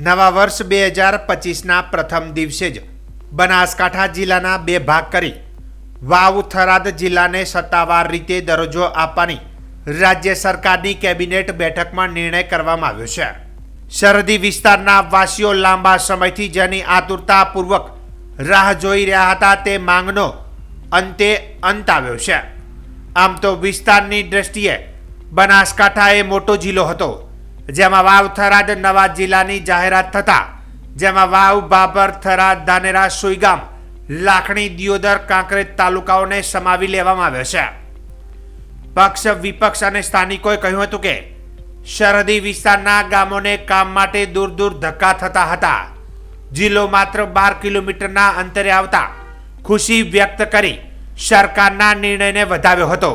નવા વર્ષ બે હજાર પચીસના પ્રથમ દિવસે જ બનાસકાંઠા જિલ્લાના બે ભાગ કરી વાવ થરાદ જિલ્લાને સત્તાવાર રીતે દરજ્જો આપવાની રાજ્ય સરકારની કેબિનેટ બેઠકમાં નિર્ણય કરવામાં આવ્યો છે. સરહદી વિસ્તારના વાસીઓ લાંબા સમયથી જેની આતુરતાપૂર્વક રાહ જોઈ રહ્યા હતા તે માંગનો અંતે અંત આવ્યો છે. આમ તો વિસ્તારની દ્રષ્ટિએ બનાસકાંઠા એ મોટો જિલ્લો હતો. જેમાં વાવ થરાદ નવા જિલ્લાની જાહેરાત થતા જેમાં વાવ, બાબર, થરાદ, ધાનેરા, સુઈગામ, લાખણી, દિયોદર, કાંકરેજ તાલુકાઓને સમાવી લેવામાં આવ્યો છે. પક્ષ, વિપક્ષ અને સ્થાનિકોએ કહ્યું હતું કે સરહદી વિસ્તારના ગામોને કામ માટે દૂર દૂર ધક્કા થતા હતા. જિલ્લો માત્ર બાર કિલોમીટરના અંતરે આવતા ખુશી વ્યક્ત કરી સરકારના નિર્ણયને વધાવ્યો હતો.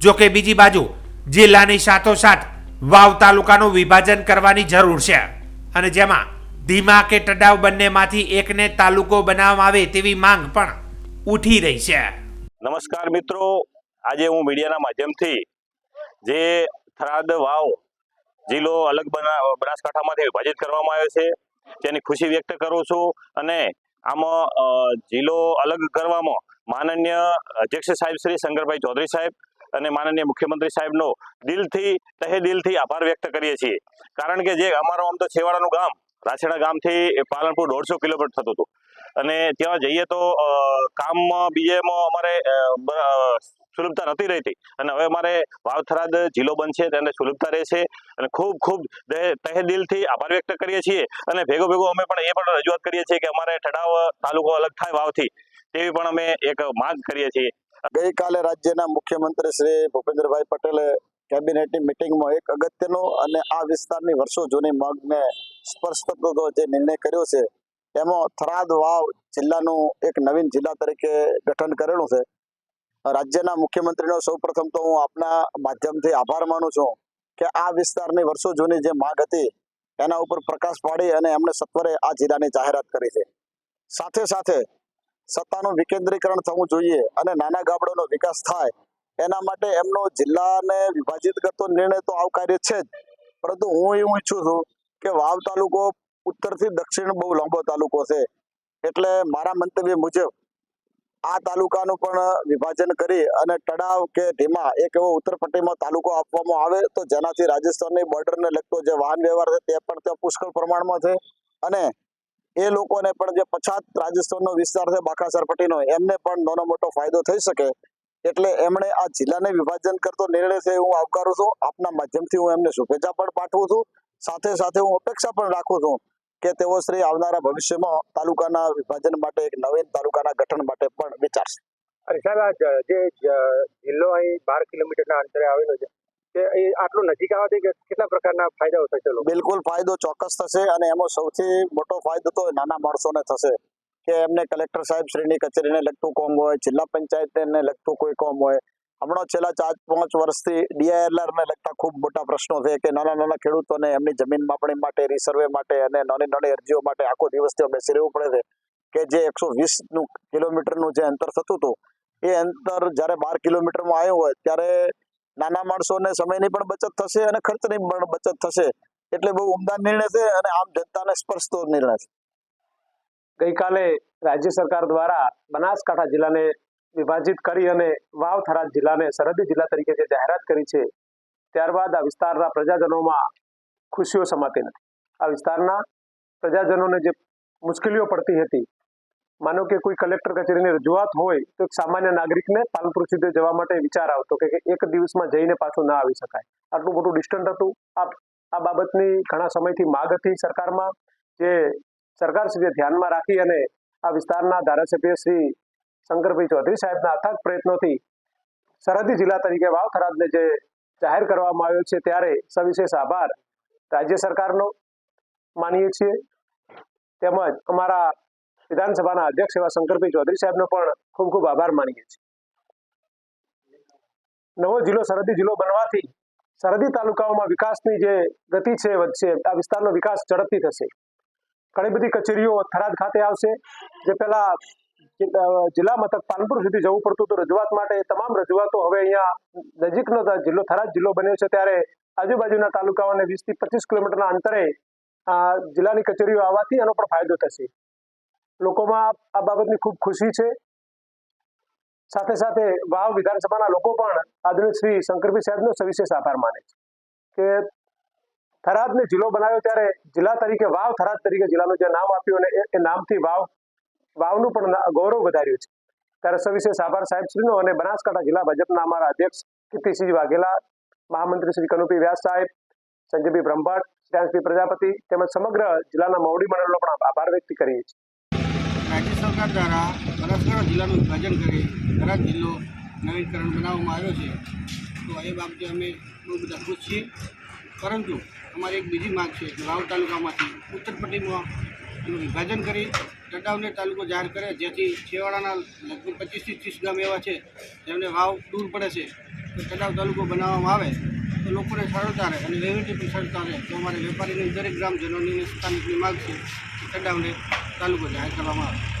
જો કે બીજી બાજુ જિલ્લાની સાથોસાથ વાવ તાલુકાનું વિભાજન કરવાની જરૂર છે. અને જેમાં ધીમા કે ટડાવ બંનેમાંથી એકને તાલુકો બનાવવામાં આવે તેવી માંગ પણ ઉઠી રહી છે. નમસ્કાર મિત્રો. આજે હું મીડિયાના માધ્યમથી જે થરાદ વાવ જિલ્લો અલગ બના, બનાસકાંઠામાંથી વિભાજિત કરવામાં આવ્યો છે, તેની ખુશી વ્યક્ત કરું છું અને આમાં જિલ્લો અલગ કરવામાં માનનીય અધ્યક્ષ સાહેબ શ્રી શંકરભાઈ ચૌધરી સાહેબ અને માનનીય મુખ્યમંત્રી સાહેબનો દિલથી તહે દિલથી આભાર વ્યક્ત કરીએ છીએ. કારણ કે જે અમારો આમ તો છેવાડાનું ગામ રાછેડા ગામથી પાલનપુર દોઢસો કિલોમીટર થતું હતું. અને ત્યાં જઈએ તો અ, કામમાં બીજેમાં અમારે સુલભતા નથી રહેતી. અને હવે અમારે વાવથરાદ જિલ્લો બનશે તેને સુલભતા રહેશે. અને ખૂબ ખૂબ તહે દિલથી આભાર વ્યક્ત કરીએ છીએ. અને ભેગો ભેગો અમે પણ એ પણ રજૂઆત કરીએ છીએ કે અમારે ઠડાવ તાલુકો અલગ થાય વાવથી. તેવી પણ અમે એક માંગ કરીએ છીએ. ગઈકાલે રાજ્યના મુખ્યમંત્રી શ્રી ભૂપેન્દ્રભાઈ પટેલે કેબિનેટની મિટિંગમાં એક અગત્યનો અને આ વિસ્તારની વર્ષો જૂની માંગને સ્પર્શ જે નિર્ણય કર્યો છે. એમાં થરાદ વાવ જિલ્લાનું એક નવીન જિલ્લા તરીકે ગઠન કરેલું છે. રાજ્યના મુખ્યમંત્રીનો સૌપ્રથમ તો હું આપના માધ્યમથી આભાર માનું છું કે આ વિસ્તારની વર્ષો જૂની જે માંગ હતી એના ઉપર પ્રકાશ પાડી અને એમણે સત્વરે આ જિલ્લાની જાહેરાત કરી છે. સાથે સાથે સત્તાનું વિકેન્દ્રીકરણ થવું જોઈએ અને નાના ગામડાનો વિકાસ થાય, એના માટે એમનો જિલ્લાને વિભાજિત કરતો નિર્ણય તો આવકાર્ય છે જ. પરંતુ હું એવું ઈચ્છું છું કે વાવ તાલુકો ઉત્તરથી દક્ષિણ બહુ લાંબો તાલુકો છે. એટલે મારા મંતવ્ય મુજબ, આ તાલુકાનું પણ વિભાજન કરી અને તળાવ કે ધીમા એક એવો ઉત્તર પટ્ટીમાં તાલુકો આપવામાં આવે તો જેનાથી રાજસ્થાનની બોર્ડરને લગતો જે વાહન વ્યવહાર છે તે પણ ત્યાં પુષ્કળ પ્રમાણમાં છે. અને એ લોકોને પણ જે પછાત રાજસ્થાનનો વિસ્તાર છે બાકાસર પટ્ટીનો એમને પણ નાનો મોટો ફાયદો થઈ શકે. એટલે એમણે આ જિલ્લાને વિભાજન કરતો નિર્ણય છે હું આવકારું છું. આપના માધ્યમથી હું એમને શુભેચ્છા પણ પાઠવું છું. સાથે સાથે હું અપેક્ષા પણ રાખું છું કે તેઓ શ્રી આવનારા ભવિષ્યમાં તાલુકાના વિભાજન માટે એક નવીન તાલુકાના ગઠન માટે પણ વિચારશે. અને સાહેબ જે જિલ્લો અહીં બાર કિલોમીટરના અંતરે આવેલો છે એ આટલો નજીક આવવાથી કે કેટલા પ્રકારના ફાયદાઓ થશે લોકો? બિલકુલ ફાયદો ચોક્કસ થશે અને એમાં સૌથી મોટો ફાયદો તો નાના માણસોને થશે કે એમને કલેક્ટર સાહેબ શ્રીની કચેરીને લગતું કોમ હોય, જિલ્લા પંચાયતને લગતું કોઈ કોમ હોય. હમણાં છેલ્લા ચાર પાંચ વર્ષથી DILR લગતા ખૂબ મોટા પ્રશ્નો છે કે નાના નાના ખેડૂતોને એમની જમીન માપણી માટે રિસર્વે માટે અને નાની નાની અરજીઓ માટે આખો દિવસ ત્યાં બેસી રહેવું પડે છે કે જે એકસો વીસનું કિલોમીટરનું જે અંતર થતું હતું, એ અંતર જ્યારે બાર કિલોમીટરમાં આવ્યું હોય ત્યારે નાના માણસોને સમયની પણ બચત થશે અને ખર્ચની પણ બચત થશે. એટલે બહુ ઉમદા નિર્ણય છે અને આમ જનતાને સ્પર્શતો નિર્ણય છે. ગઈકાલે રાજ્ય સરકાર દ્વારા બનાસકાંઠા જિલ્લાને વિભાજિત કરી અને વાવ થરાદ જિલ્લાને સરહદી જિલ્લા તરીકે જે જાહેરાત કરી છે, ત્યારબાદ આ વિસ્તારના પ્રજાજનોમાં ખુશીઓ સમાતી નથી. આ વિસ્તારના પ્રજાજનોને જે મુશ્કેલીઓ પડતી હતી માનો કે કોઈ કલેક્ટર કચેરીની રજૂઆત હોય તો એક સામાન્ય નાગરિકને પાલનપુર સુધી જવા માટે વિચાર આવતો કે એક દિવસમાં જઈને પાછું ના આવી શકાય. આટલું મોટું ડિસ્ટન્સ હતું. આ આ બાબતની ઘણા સમયથી માગ હતી સરકારમાં. જે સરકાર સુધી ધ્યાનમાં રાખી અને આ વિસ્તારના ધારાસભ્ય શ્રી શંકરભાઈ ચૌધરી સાહેબના અથાગ પ્રયત્નોથી સરહદી જિલ્લા તરીકે વાવ થરાદને જે જાહેર કરવામાં આવ્યો છે ત્યારે સવિશેષ આભાર રાજ્ય સરકારનો. માનીએ છીએ. તેમજ અમારા વિધાનસભાના અધ્યક્ષ એવા શંકરભાઈ ચૌધરી સાહેબનો પણ ખૂબ ખૂબ આભાર માનીએ છીએ. નવો જિલ્લો સરહદી જિલ્લો બનવાથી સરહદી તાલુકાઓમાં વિકાસની જે ગતિ છે, વધશે, આ વિસ્તારનો વિકાસ ઝડપથી થશે. ઘણી બધી કચેરીઓ થરાદ ખાતે આવશે. જે પહેલા જિલ્લા મથક પાલનપુર સુધી જવું પડતું હતું રજૂઆત માટે તમામ રજૂઆતો હવે અહીંયા નજીકનો જિલ્લો, થરાદ જિલ્લો બન્યો છે. ત્યારે આજુબાજુના તાલુકાઓને વીસથી પચીસ કિલોમીટરના અંતરે જિલ્લાની કચેરીઓ આવવાથી એનો પણ ફાયદો થશે. લોકોમાં આ બાબતની ખૂબ ખુશી છે. સાથે સાથે વાવ વિધાનસભાના લોકો પણ આદરણીય શ્રી શંકરભાઈ સાહેબનો સવિશેષ આભાર માને છે કે થરાદને જિલ્લો બનાવ્યો ત્યારે જિલ્લા તરીકે વાવ થરાદ તરીકે જિલ્લાનું જે નામ આપ્યું અને એ નામથી વાવ, વાવનું પણ ગૌરવ વધાર્યું છે. ત્યારે સવિશેષ આભાર સાહેબશ્રીનો અને બનાસકાંઠા જિલ્લા ભાજપના અમારા અધ્યક્ષ કીર્તિસિંહ વાઘેલા, મહામંત્રી શ્રી કનુપી વ્યાસ સાહેબ, સંજયભાઈ બ્રહ્મભટ્ટ શ્રેયાંશભાઈ પ્રજાપતિ તેમજ સમગ્ર જિલ્લાના મોવડી મંડળનો પણ આભાર વ્યક્ત કરીએ છીએ. રાજ્ય સરકાર દ્વારા બનાસકાંઠા જિલ્લાનું વિભાજન કરી થરાદ જિલ્લો નવીનકરણ બનાવવામાં આવ્યો છે. તો એ બાબતે અમે બહુ બધા ખુશ છીએ. પરંતુ અમારી એક બીજી માંગ છે કે વાવ તાલુકામાંથી ઉત્તર પટ્ટીમાં વિભાજન કરી તટાવને તાલુકો જાહેર કરે, જેથી છેવાડાના લગભગ પચીસથી ત્રીસ ગામ એવા છે જેમને વાવ દૂર પડે છે. તો ટટાવ તાલુકો બનાવવામાં આવે તો લોકોને સરળતા રહે અને વહીવટી પણ સરળતા રહે તો અમારે વેપારીની દરેક ગ્રામજનોની સ્થાનિકની માગ છે તટાવને તાલુકો જાહેર કરવામાં આવે.